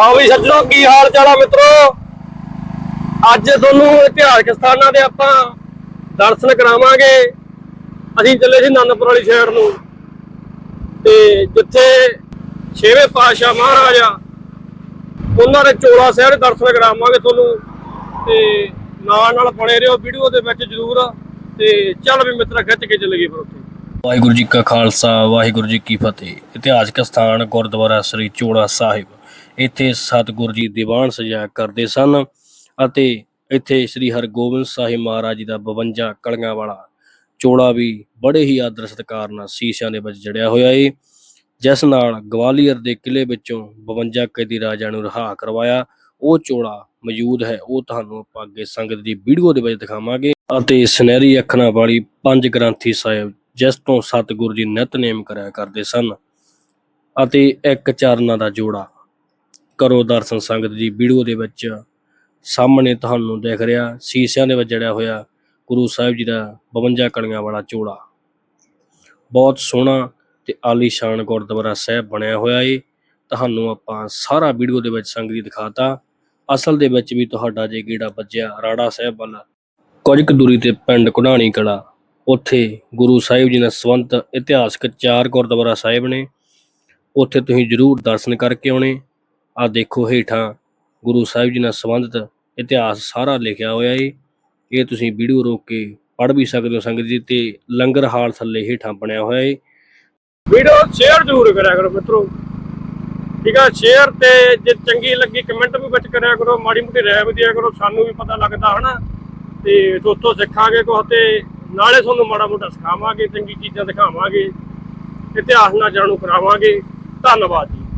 ਹਾਂ ਵੀ ਸੱਜਣੋ, ਕੀ ਹਾਲ ਚਾਲ ਆ ਮਿੱਤਰੋ? ਅੱਜ ਤੁਹਾਨੂੰ ਇਤਿਹਾਸਕ ਸਥਾਨਾਂ ਦੇ ਆਪਾਂ ਦਰਸ਼ਨ ਕਰਾਵਾਂਗੇ। ਅਸੀਂ ਚੱਲੇ ਸੀ ਆਨੰਦਪੁਰ ਵਾਲੀ ਸਾਈਡ ਨੂੰ। ਤੇ ਜਿੱਥੇ ਛੇਵੇਂ ਪਾਤਸ਼ਾਹ ਮਹਾਰਾਜਾ ਉਹਨਾਂ ਦੇ ਚੋਲਾ ਸਾਹਿਬ ਦਰਸ਼ਨ ਕਰਾਵਾਂਗੇ ਤੁਹਾਨੂੰ। ਤੇ ਨਾਲ ਨਾਲ ਬਣੇ ਰਹੋ ਵੀਡੀਓ ਦੇ ਵਿੱਚ ਜਰੂਰ। ਤੇ ਚੱਲ ਵੀ ਮਿੱਤਰਾ, ਖਿੱਚ ਕੇ ਚੱਲ ਗਏ ਫਿਰ ਉੱਥੇ। ਵਾਹਿਗੁਰੂ ਜੀ ਕਾ ਖਾਲਸਾ, ਵਾਹਿਗੁਰੂ ਜੀ ਕੀ ਫਤਿਹ। ਇਤਿਹਾਸਕ ਸਥਾਨ ਗੁਰਦੁਆਰਾ ਸ੍ਰੀ ਚੋਲਾ ਸਾਹਿਬ। ਇੱਥੇ ਸਤਿਗੁਰੂ ਜੀ ਦੀਵਾਨ ਸਜਾ ਕਰਦੇ ਸਨ ਅਤੇ ਇੱਥੇ ਸ੍ਰੀ ਹਰਗੋਬਿੰਦ ਸਾਹਿਬ ਮਹਾਰਾਜ ਜੀ ਦਾ 52 ਕਲੀਆਂ ਵਾਲਾ ਚੋਲਾ ਵੀ ਬੜੇ ਹੀ ਆਦਰ ਸਤਿਕਾਰ ਨਾਲ ਸੀਸਿਆਂ ਦੇ ਵਿੱਚ ਜੜਿਆ ਹੋਇਆ ਏ, ਜਿਸ ਨਾਲ ਗਵਾਲੀਅਰ ਦੇ ਕਿਲੇ ਵਿੱਚੋਂ 52 ਕੈਦੀ ਰਾਜਾ ਨੂੰ ਰਿਹਾ ਕਰਵਾਇਆ। ਉਹ ਚੋਲਾ ਮੌਜੂਦ ਹੈ, ਉਹ ਤੁਹਾਨੂੰ ਆਪਾਂ ਅੱਗੇ ਸੰਗਤ ਦੀ ਵੀਡੀਓ ਦੇ ਵਿੱਚ ਦਿਖਾਵਾਂਗੇ। ਅਤੇ ਸੁਨਹਿਰੀ ਅੱਖਰਾਂ ਵਾਲੀ ਪੰਜ ਗ੍ਰੰਥੀ ਸਾਹਿਬ, ਜਿਸ ਤੋਂ ਸਤਿਗੁਰੂ ਜੀ ਨਿਤਨੇਮ ਕਰਿਆ ਕਰਦੇ ਸਨ। ਅਤੇ ਇੱਕ ਚਰਨਾਂ ਦਾ ਜੋੜਾ ਕਰੋ ਦਰਸ਼ਨ ਸੰਗਤ ਦੀ ਵੀਡੀਓ ਦੇ ਵਿੱਚ ਸਾਹਮਣੇ ਤੁਹਾਨੂੰ ਦਿਖ ਰਿਹਾ, ਸੀਸਿਆਂ ਦੇ ਵਿੱਚ ਜੜਿਆ ਹੋਇਆ ਗੁਰੂ ਸਾਹਿਬ ਜੀ ਦਾ 52 ਕਲੀਆਂ ਵਾਲਾ ਜੋੜਾ ਬਹੁਤ ਸੋਹਣਾ ਤੇ ਆਲੀਸ਼ਾਨ ਗੁਰਦੁਆਰਾ ਸਾਹਿਬ ਬਣਿਆ ਹੋਇਆ ਏ। ਤੁਹਾਨੂੰ ਆਪਾਂ ਸਾਰਾ ਵੀਡੀਓ ਦੇ ਵਿੱਚ ਸੰਗਤ ਦੀ ਦਿਖਾਤਾ। ਅਸਲ ਦੇ ਵਿੱਚ ਵੀ ਤੁਹਾਡਾ ਜੇ ਗੇੜਾ ਵੱਜਿਆ, ਰਾੜਾ ਸਾਹਿਬ ਵੱਲ। ਕੁਝ ਕੁ ਦੂਰੀ ਤੇ ਪਿੰਡ ਕੁਢਾਣੀ ਕਲਾ, ਉੱਥੇ ਗੁਰੂ ਸਾਹਿਬ ਜੀ ਨਾਲ ਸੰਬੰਧਿਤ ਇਤਿਹਾਸਕ ਚਾਰ ਗੁਰਦੁਆਰਾ ਸਾਹਿਬ ਨੇ। ਉੱਥੇ ਤੁਸੀਂ ਜ਼ਰੂਰ ਦਰਸ਼ਨ ਕਰਕੇ ਆਉਣੇ। ਆ ਦੇਖੋ ਹੇਠਾਂ ਗੁਰੂ ਸਾਹਿਬ ਜੀ ਨਾਲ ਸੰਬੰਧਿਤ ਇਤਿਹਾਸ ਸਾਰਾ ਲਿਖਿਆ ਹੋਇਆ ਏ। ਇਹ ਤੁਸੀਂ ਵੀਡੀਓ ਰੋਕ ਕੇ ਪੜ੍ਹ ਵੀ ਸਕਦੇ ਹੋ ਸੰਗਤ ਜੀ ਤੇ ਲੰਗਰ ਹਾਲ ਥੱਲੇ ਹੇਠਾਂ ਬਣਿਆ ਹੋਇਆ ਏ। ਵੀਡੀਓ ਸ਼ੇਅਰ ਜ਼ਰੂਰ ਕਰਿਆ ਕਰੋ ਮਿੱਤਰੋ। ਠੀਕ ਆ ਸ਼ੇਅਰ ਤੇ ਜੇ ਚੰਗੀ ਲੱਗੀ ਕਮੈਂਟ ਵੀ ਵਿੱਚ ਕਰਿਆ ਕਰੋ, ਮਾੜੀ ਮੋਟੀ ਰਾਏ ਵੀ ਦਿਆ ਕਰੋ, ਸਾਨੂੰ ਵੀ ਪਤਾ ਲੱਗਦਾ ਹਨਾ। ਤੇ ਦੋਸਤੋ ਸਿੱਖਾਂਗੇ ਕੁਛ ਤੇ ਨਾਲੇ ਤੁਹਾਨੂੰ ਮਾੜਾ ਮੋਟਾ ਸਿਖਾਵਾਂਗੇ, ਚੰਗੀ ਚੀਜ਼ਾਂ ਦਿਖਾਵਾਂਗੇ, ਇਤਿਹਾਸ ਨਾਲ ਜਾਣੂ ਕਰਾਵਾਂਗੇ। ਧੰਨਵਾਦ ਜੀ।